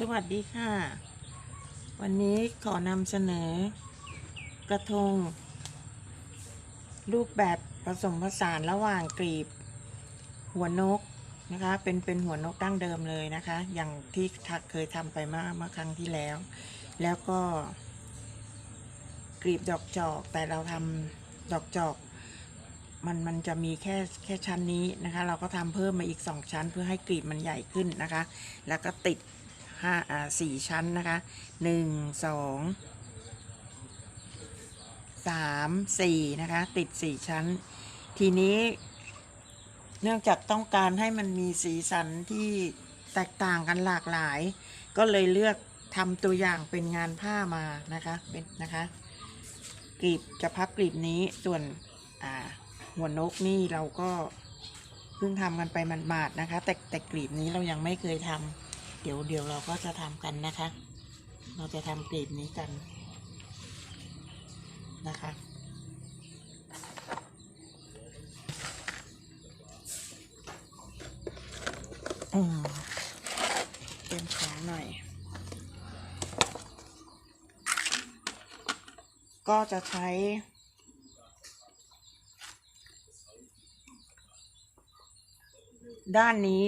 สวัสดีค่ะ วันนี้ขอนำเสนอ กระทง รูปแบบผสมผสานระหว่างกลีบ หัวนกนะคะ เป็นเป็นหัวนกดั้งเดิมเลยนะคะ อย่างที่ทักเคยทำไปมื่อเมื่อครั้งที่แล้ว แล้วก็กลีบดอกจอก แต่เราทำดอกจอกมันมันจะมีแค่แค่ชั้นนี้นะคะ เราก็ทำเพิ่มมาอีกสองชั้นเพื่อให้กลีบมันใหญ่ขึ้นนะคะ แล้วก็ติด ห้าอ่าสี่ชั้นนะคะหนึ่งสองสามสี่นะคะ ติดสี่ชั้น ทีนี้เนื่องจากต้องการให้มันมีสีสันที่แตกต่างกันหลากหลาย ก็เลยเลือกทำตัวอย่างเป็นงานผ้ามานะคะเป็นนะคะกลีบจะพับกลีบนี้ส่วนอ่าหัวนกนี่เราก็เพิ่งทำกันไปหมาดนะคะ แต่แต่กลีบนี้เรายังไม่เคยทำ เดี๋ยวเดี๋ยวเราก็จะทำกันนะคะ เราจะทำกลีบนี้กันนะคะอืมเตรียมของหน่อย ก็จะใช้ด้านนี้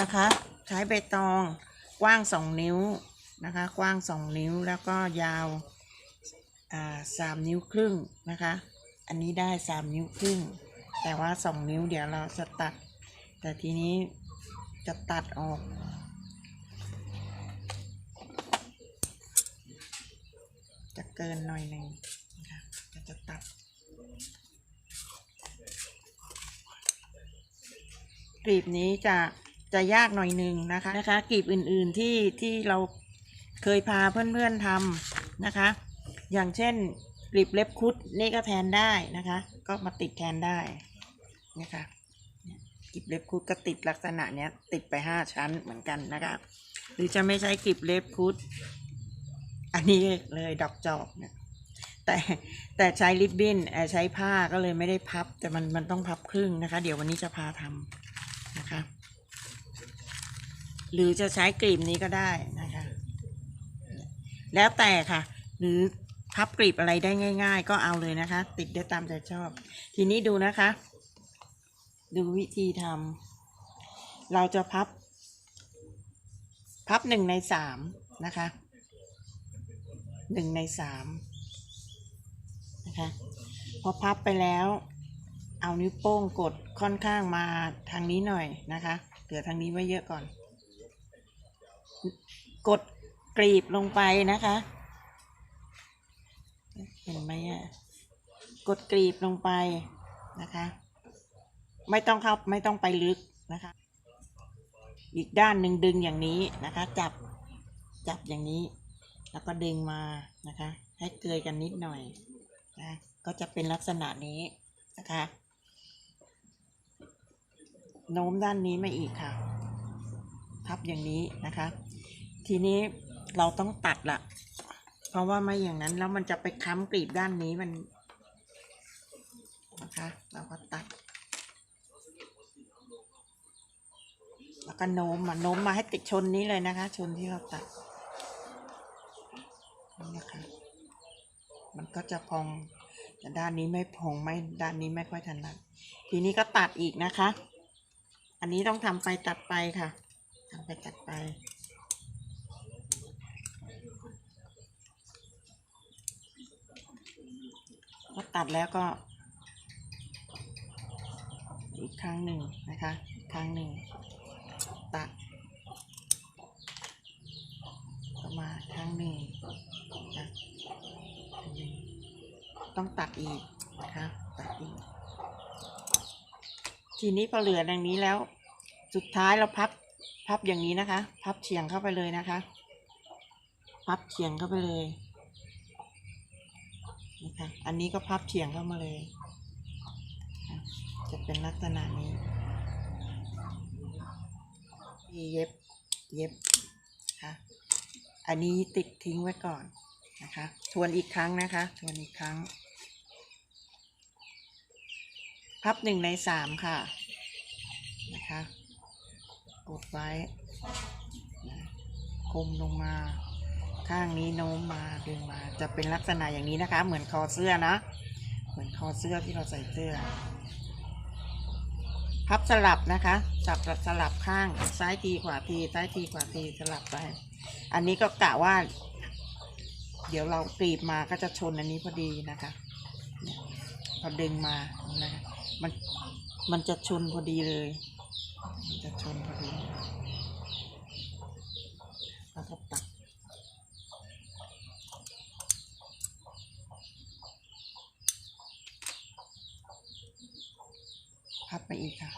นะคะ ใช้ใบตองกว้างสองนิ้วนะคะ กว้างสองนิ้วแล้วก็ยาวสามนิ้วครึ่งนะคะ อันนี้ได้สามนิ้วครึ่ง แต่ว่าสองนิ้วเดี๋ยวเราจะตัด แต่ทีนี้จะตัดออกจะเกินหน่อยหนึ่งนะคะจะจะตัด กลีบนี้จะ จะยากหน่อยหนึ่งนะคะนะคะกลีบอื่นๆที่ที่เราเคยพาเพื่อนๆทำนะคะ อย่างเช่นกลีบเล็บคุดนี่ก็แทนได้นะคะ ก็มาติดแทนได้นะคะเนี่ยกลีบเล็บคุดก็ติดลักษณะเนี้ยติดไปห้าชั้นเหมือนกันนะคะ หรือจะไม่ใช้กลีบเล็บคุด อันนี้เลยดอกจอกเนี่ยแต่แต่ใช้ริบบิ้นเออใช้ผ้าก็เลยไม่ได้พับ แต่มันมันต้องพับครึ่งนะคะ เดี๋ยววันนี้จะพาทำนะคะ หรือจะใช้กลีบนี้ก็ได้นะคะ แล้วแต่ค่ะ หรือพับกลีบอะไรได้ง่าย ๆ ก็เอาเลยนะคะ ติดได้ตามใจชอบ ทีนี้ดูนะคะ ดูวิธีทำเราจะพับ พับหนึ่งในสามนะคะหนึ่งในสามนะคะพอพับไปแล้ว เอานิ้วโป้งกดค่อนข้างมาทางนี้หน่อยนะคะเหลือทางนี้ไว้เยอะก่อน กดกรีบลงไปนะคะ เห็นไหมอะกดกรีบลงไปนะคะ ไม่ต้องเข้าไม่ต้องไปลึกนะคะ อีกด้านหนึ่งดึงอย่างนี้นะคะ จับจับอย่างนี้ แล้วก็ดึงมานะคะ ให้เกยกันนิดหน่อยนะก็จะเป็นลักษณะนี้นะคะโน้มด้านนี้มาอีกค่ะ พับอย่างนี้นะคะ ทีนี้เราต้องตัดละเพราะว่าไม่อย่างนั้นแล้วมันจะไปค้ำกลีบด้านนี้มันนะคะ เราก็ตัด แล้วก็โน้มมาโน้มมาให้ติดชนนี้เลยนะคะ ชนที่เราตัดนี่นะคะ มันก็จะพองแต่ด้านนี้ไม่พองไม่ด้านนี้ไม่ค่อยถนัดทีนี้ก็ตัดอีกนะคะ อันนี้ต้องทำไปตัดไปค่ะทำไปตัดไป พอตัดแล้วก็ อีกครั้งหนึ่งนะคะอีกครั้งหนึ่งตัดก็มาครั้งหนึ่งนะอันหนึ่งต้องตัดอีกนะคะตัดอีก ทีนี้พอเหลืออย่างนี้แล้ว สุดท้ายเราพับพับอย่างนี้นะคะ พับเฉียงเข้าไปเลยนะคะ พับเฉียงเข้าไปเลย นะคะ อันนี้ก็พับเฉียงเข้ามาเลย จะเป็นลักษณะนี้เย็บ เย็บค่ะอันนี้ติดทิ้งไว้ก่อนนะคะ ทวนอีกครั้งนะคะ ทวนอีกครั้ง พับหนึ่งในสามค่ะ นะคะ กดไว้ คมลงมา ข้างนี้โน้มมาดึงมาจะเป็นลักษณะอย่างนี้นะคะ เหมือนคอเสื้อนะ เหมือนคอเสื้อที่เราใส่เสื้อ พับสลับนะคะสับสลับข้างซ้ายทีขวาทีซ้ายทีขวาทีสลับไป อันนี้ก็กะว่า เดี๋ยวเรากรีบมาก็จะชนอันนี้พอดีนะคะพอดึงมานะคะมันมันจะชนพอดีเลยมันจะชนพอดีแล้วก็ตัด พับ ไปอีกค่ะ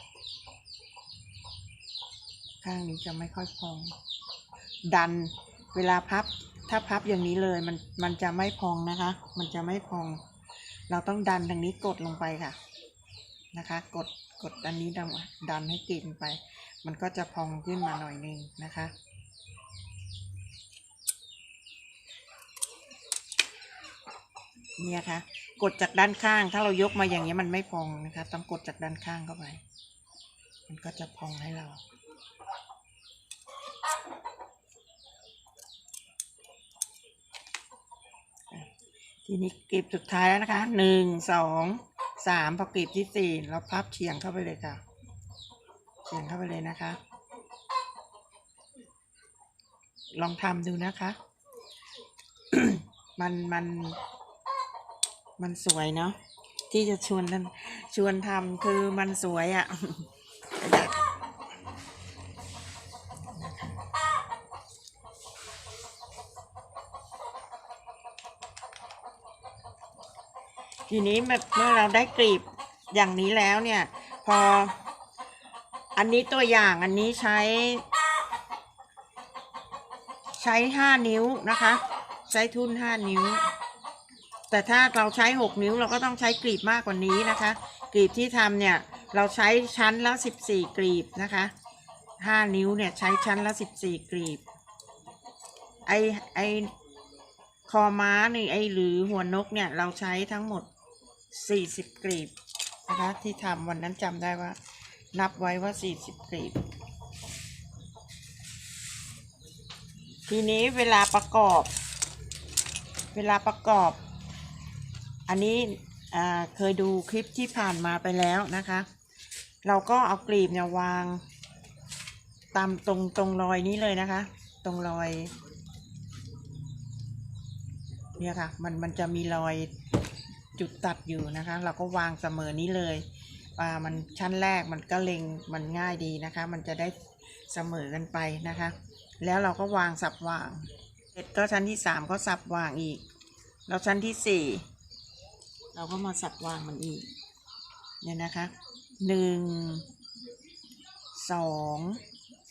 ข้างนี้จะไม่ค่อยพอง ดันเวลาพับ ถ้าพับอย่างนี้เลยมันมันจะไม่พองนะคะ มันจะไม่พอง เราต้องดันทางนี้กดลงไปค่ะ นะคะ กดกดอันนี้ดันดันให้กรีดลงไป มันก็จะพองขึ้นมาหน่อยนึงนะคะเนี่ยค่ะ กดจากด้านข้าง ถ้าเรายกมาอย่างนี้มันไม่พองนะคะ ต้องกดจากด้านข้างเข้าไป มันก็จะพองให้เรา ทีนี้กรีบสุดท้ายแล้วนะคะหนึ่งสองสามพอกรีบที่สี่เราพับเฉียงเข้าไปเลยค่ะ เฉียงเข้าไปเลยนะคะ ลองทำดูนะคะ มันมัน มันสวยเนาะที่จะชวนท่านชวนทำคือมันสวยอะ่ะทีนี้เมื่อเราได้กรีบอย่างนี้แล้วเนี่ย พอ อันนี้ตัวอย่างอันนี้ใช้ ใช้ห้านิ้วนะคะ ใช้ทุนห้านิ้ว แต่ถ้าเราใช้หกนิ้วเราก็ต้องใช้กรีบมากกว่านี้นะคะ กรีบที่ทำเนี่ยเราใช้ชั้นละสิบสี่กรีบนะคะห้านิ้วเนี่ยใช้ชั้นละสิบสี่กรีบ ไอไอคอม้านี่ไอหรือหัวนกเนี่ยเราใช้ทั้งหมดสี่สิบกรีบนะคะ ที่ทำวันนั้นจำได้ว่า นับไว้ว่าสี่สิบกรีบ ทีนี้เวลาประกอบ เวลาประกอบ อันนี้เคยดูคลิปที่ผ่านมาไปแล้วนะคะ เราก็เอากลีบเนี่ยวางตามตรงตรงรอยนี้เลยนะคะ ตรงรอย เนี่ยค่ะ มันมันจะมีรอยจุดตัดอยู่นะคะ เราก็วางเสมอนี้เลยว่ามันชั้นแรกมันก็เล็งมันง่ายดีนะคะ มันจะได้เสมอกันไปนะคะ แล้วเราก็วางสับวางเสร็จก็ชั้นที่สามก็สับวางอีก แล้วชั้นที่สี่ เราก็มาสับวางมันอีก เนี่ยนะคะหนึ่งสอง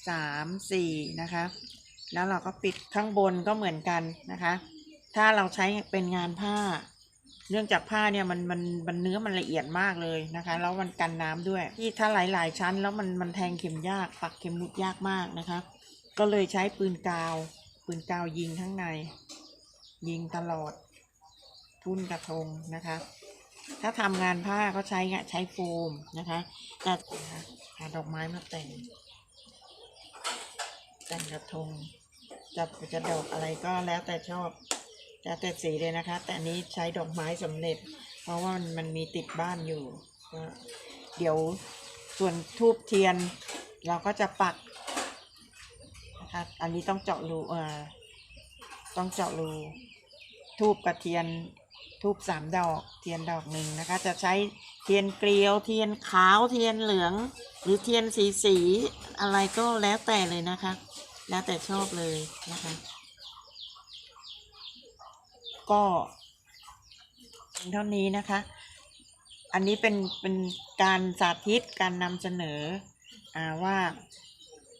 สามสี่นะคะ แล้วเราก็ปิดข้างบนก็เหมือนกันนะคะ ถ้าเราใช้เป็นงานผ้า เนื่องจากผ้าเนี่ยมันมันมันเนื้อมันละเอียดมากเลยนะคะ แล้วมันกันน้ำด้วย ที่ถ้าหลาย ๆ ชั้น แล้วมันมันแทงเข็มยากปักเข็มหมุดยากมากนะคะ ก็เลยใช้ปืนกาว ปืนกาวยิงข้างใน ยิงตลอด ทุ่นกระทงนะคะ ถ้าทำงานผ้าก็ใช้งใช้โฟมนะคะแต่หาดอกไม้มาแต่ง แต่งกระทงจะจะดอกอะไรก็แล้วแต่ชอบจะแต่สีเลยนะคะ แต่นี้ใช้ดอกไม้สำเร็จ เพราะว่ามันมันมีติดบ้านอยู่ก็เดี๋ยวส่วนทูบเทียน เราก็จะปักนะคะอันนี้ต้องเจาะรูเอ่อต้องเจาะรูทูบกับเทียน ทูบสามดอกเทียนดอกหนึ่งนะคะ จะใช้เทียนเกลียว เทียนขาวเทียนเหลือง หรือเทียนสีสีอะไรก็แล้วแต่เลยนะคะ แล้วแต่ชอบเลยนะคะ ก็เพียงเท่านี้นะคะ อันนี้เป็นเป็นการสาธิตการนำเสนออว่า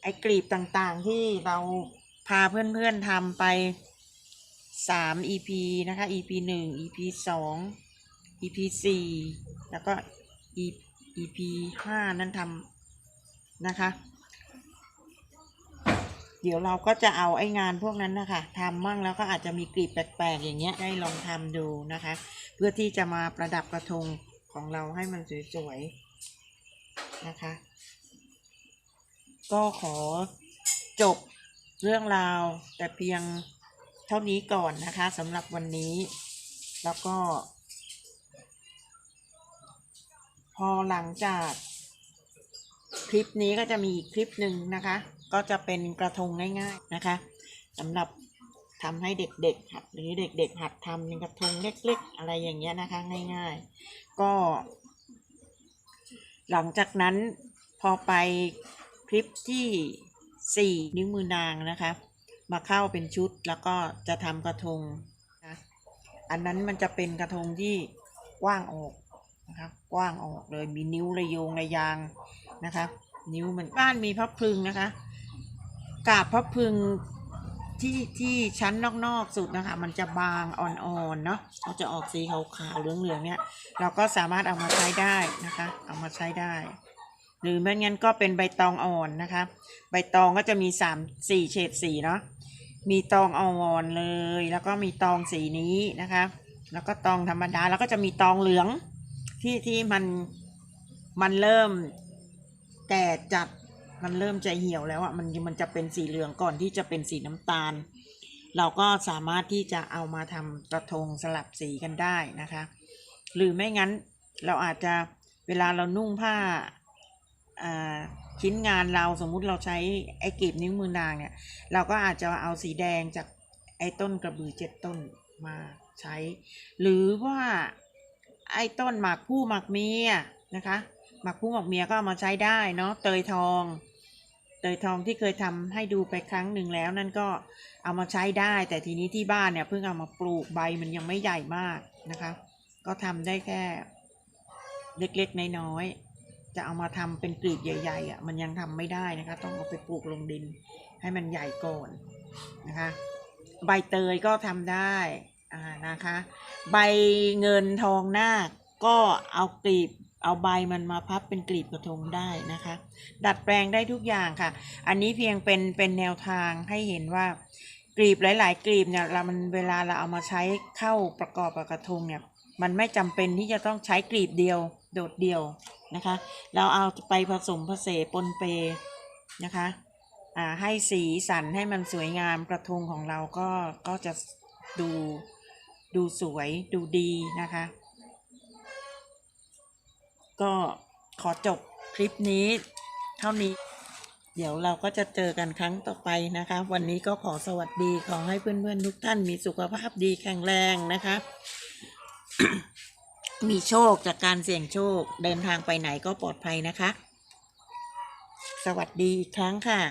ไอ้กลีบต่างๆที่เราพาเพื่อนๆทำไป สาม EP นะคะ EP หนึ่ง EP สอง EP สี่แล้วก็ EP ห้านั่นทำนะคะ เดี๋ยวเราก็จะเอาไอ้งานพวกนั้นนะคะทำมั่งแล้วก็อาจจะมีกลีบแปลกๆ อย่างเงี้ยได้ลองทำดูนะคะ เพื่อที่จะมาประดับกระทงของเราให้มันสวยๆนะคะ ก็ขอจบเรื่องราวแต่เพียง เท่านี้ก่อนนะคะสำหรับวันนี้ แล้วก็ พอหลังจากคลิปนี้ก็จะมีอีกคลิปหนึ่งนะคะ ก็จะเป็นกระทงง่ายๆนะคะสำหรับทำให้เด็กๆหัดหรือเด็กๆหัดทำเป็นกระทงเล็กๆ อะไรอย่างเงี้ยนะคะง่ายๆ ก็ หลังจากนั้นพอไปคลิปที่สี่นิ้วมือนางนะคะ มาเข้าเป็นชุดแล้วก็จะทำกระทงนะอันนั้นมันจะเป็นกระทงที่กว้างออกนะคะกว้างออกเลยมีนิ้วระโยงระยางนะคะนิ้วมันบ้านมีพับพึงนะคะกาบพับพึงที่ที่ชั้นนอกๆสุดนะคะ มันจะบางอ่อนๆเนาะเขาจะออกสีขาวๆเหลืองๆเนี่ยเราก็สามารถเอามาใช้ได้นะคะ เอามาใช้ได้ หรือไม่งั้นก็เป็นใบตองอ่อนนะคะ ใบตองก็จะมีสามสี่เฉดสีเนาะ มีตองอ่อนเลย แล้วก็มีตองสีนี้นะคะ แล้วก็ตองธรรมดาแล้วก็จะมีตองเหลืองที่ที่มันมันเริ่มแก่จัดมันเริ่มจะเหี่ยวแล้วอะมันมันจะเป็นสีเหลืองก่อนที่จะเป็นสีน้ำตาล เราก็สามารถที่จะเอามาทำกระทงสลับสีกันได้นะคะ หรือไม่งั้นเราอาจจะเวลาเรานุ่งผ้าอ่า ชิ้นงานเราสมมุติเราใช้ไอ้กลีบนิ้วมือนางเนี่ย เราก็อาจจะเอาสีแดงจากไอ้ต้นกระบือเจ็ดต้นมาใช้ หรือว่าไอ้ต้นหมากผู้หมากเมียนะคะหมากผู้หมากเมียก็เอามาใช้ได้เนาะเตยทอง เตยทองที่เคยทำให้ดูไปครั้งหนึ่งแล้วนั่นก็เอามาใช้ได้ แต่ทีนี้ที่บ้านเนี่ยเพิ่งเอามาปลูกใบมันยังไม่ใหญ่มากนะคะ ก็ทำได้แค่เล็กๆน้อยๆ จะเอามาทำเป็นกลีบใหญ่ๆอะมันยังทำไม่ได้นะคะ ต้องเอาไปปลูกลงดิน ให้มันใหญ่ก่อนนะคะ ใบเตยก็ทำได้อ่านะคะ ใบเงินทองนาคก็เอากลีบเอาใบมันมาพับเป็นกลีบกระทงได้นะคะ ดัดแปลงได้ทุกอย่างค่ะ อันนี้เพียงเป็นเป็นแนวทางให้เห็นว่ากลีบหลาย ๆ กลีบเนี่ยเรามันเวลาเราเอามาใช้เข้าประกอบกับกระทงเนี่ย มันไม่จำเป็นที่จะต้องใช้กลีบเดียว โดดเดียว นะคะ เราเอาไปผสมผสมปนเปนะคะอ่าให้สีสันให้มันสวยงามกระทงของเราก็ก็จะดูดูสวยดูดีนะคะ ก็ขอจบคลิปนี้เท่านี้ เดี๋ยวเราก็จะเจอกันครั้งต่อไปนะคะ วันนี้ก็ขอสวัสดีขอให้เพื่อนๆทุกท่านมีสุขภาพดีแข็งแรงนะคะ มีโชคจากการเสี่ยงโชค เดินทางไปไหนก็ปลอดภัยนะคะ สวัสดีอีกครั้งค่ะ